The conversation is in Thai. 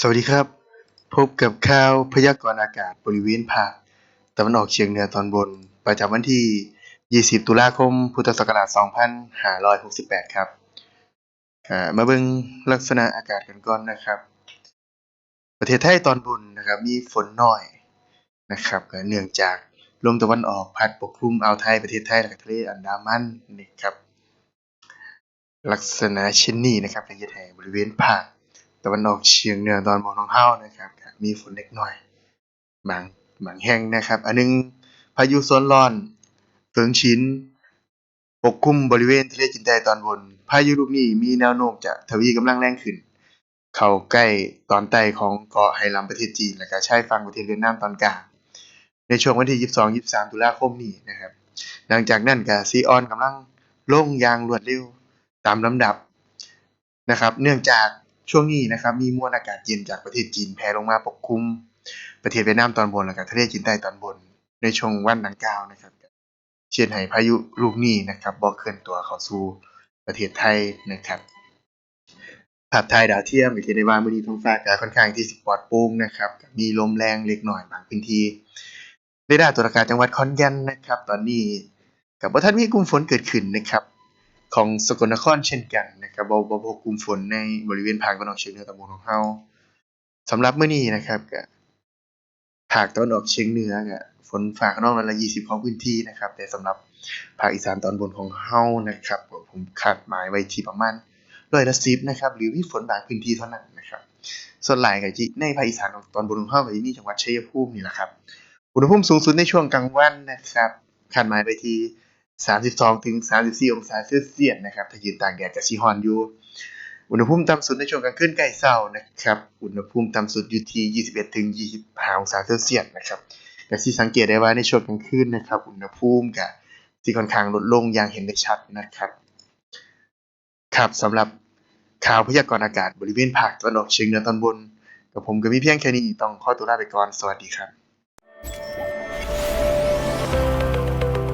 สวัสดีครับ พบกับข่าวพยากรณ์อากาศบริเวณภาคตะวันออกเฉียงเหนือตอนบน ประจำวันที่ 20 ตุลาคม พุทธศักราช 2568 ครับอ่ามาเบิ่งลักษณะอากาศกันก่อนนะครับ ประเทศไทยตอนบนนะครับมีฝนน้อยนะครับเนื่องจากลมตะวันออกพัดปกคลุมอ่าวไทยประเทศไทยและทะเลอันดามันนี่ครับ ลักษณะเช่นนี้นะครับในประเทศไทยบริเวณภาค ตะวันออกเฉียงเหนือตอนบนของเฮานะครับมีฝนเล็กน้อย บางบางแห่งนะครับ อันหนึงพายุโซนร้อนเฟิงชินปกคลุมบริเวณทะเลจีนใต้ตอนบน พายุลูกนี้มีแนวโน้มจะทวีกำลังแรงขึ้น เข้าใกล้ตอนใต้ของเกาะไหหลำประเทศจีน และก็ชายฝั่งประเทศเวียดนามตอนกลาง ในช่วงวันที่ 22-23 ตุลาคมนี้นะครับ หลังจากนั้นก็ซีออนกำลังลงอย่างรวดเร็วตามลำดับนะครับ เนื่องจาก ช่วงนี้นะครับมีมวลอากาศเย็นจากประเทศจีนแผ่ลงมาปกคลุม ประเทศเวียดนามตอนบนและก็ทะเลจีนใต้ตอนบน ในช่วงวันดังกล่าวนะครับ เช่นให้พายุลูกนี้นะครับบ่เคลื่อนตัวเข้าสู่ประเทศไทยนะครับภาพถ่ายดาวเทียมก็เห็นว่ามื้อนี้ท้องฟ้าก็ค่อนข้างที่สิปลอดโปร่งนะครับมีลมแรงเล็กหน้อยบางพื้นที่เรดาร์ตรวจอากาศจังหวัดขอนแก่นนะครับ ตอนนี้ก็บ่ทันมีกลุ่มฝนเกิดขึ้นนะครับ ของสกลนครเช่นกันนะครับบ่บ่พบกลุ่มฝนในบริเวณภาคตะวันออกเฉียงเหนือตอนบนของเฮาสำหรับมื้อนี้นะครับก็ภาคตะวันออกเฉียงเหนือก็ฝนฟ้าขนองร้อยละ20ของพื้นที่นะครับ แต่สำหรับภาคอีสานตอนบนของเฮานะครับผมคาดหมายไว้ที่ประมาณร้อยละ10นะครับหรือมีฝนบางพื้นที่เท่านั้นนะครับ ส่วนหลายก็สิในภาคอีสานตอนบนของเฮาก็สิมีจังหวัดชัยภูมินี่แหละครับอุณหภูมิสูงสุดในช่วงกลางวันนะครับคาดหมายไปที่ 32ถึง34 องศาเซลเซียสนะครับ ถ้ายืนตากแดดก็สิร้อนอยู่ อุณหภูมิต่ำสุดในช่วงกลางคืนใกล้เช้านะครับ อุณหภูมิต่ำสุดอยู่ที่ 21ถึง25 องศาเซลเซียสนะครับก็สิสังเกตได้ว่าในช่วงกลางคืนนะครับ อุณหภูมิก็สิค่อนข้างลดลงอย่างเห็นได้ชัดนะครับ ครับสำหรับข่าวพยากรณ์อากาศบริเวณภาคตะวันออกเฉียงเหนือตอนบน กับผมก็มีเพียงแค่นี้ต้องขอตัวลาไปก่อน สวัสดีครับ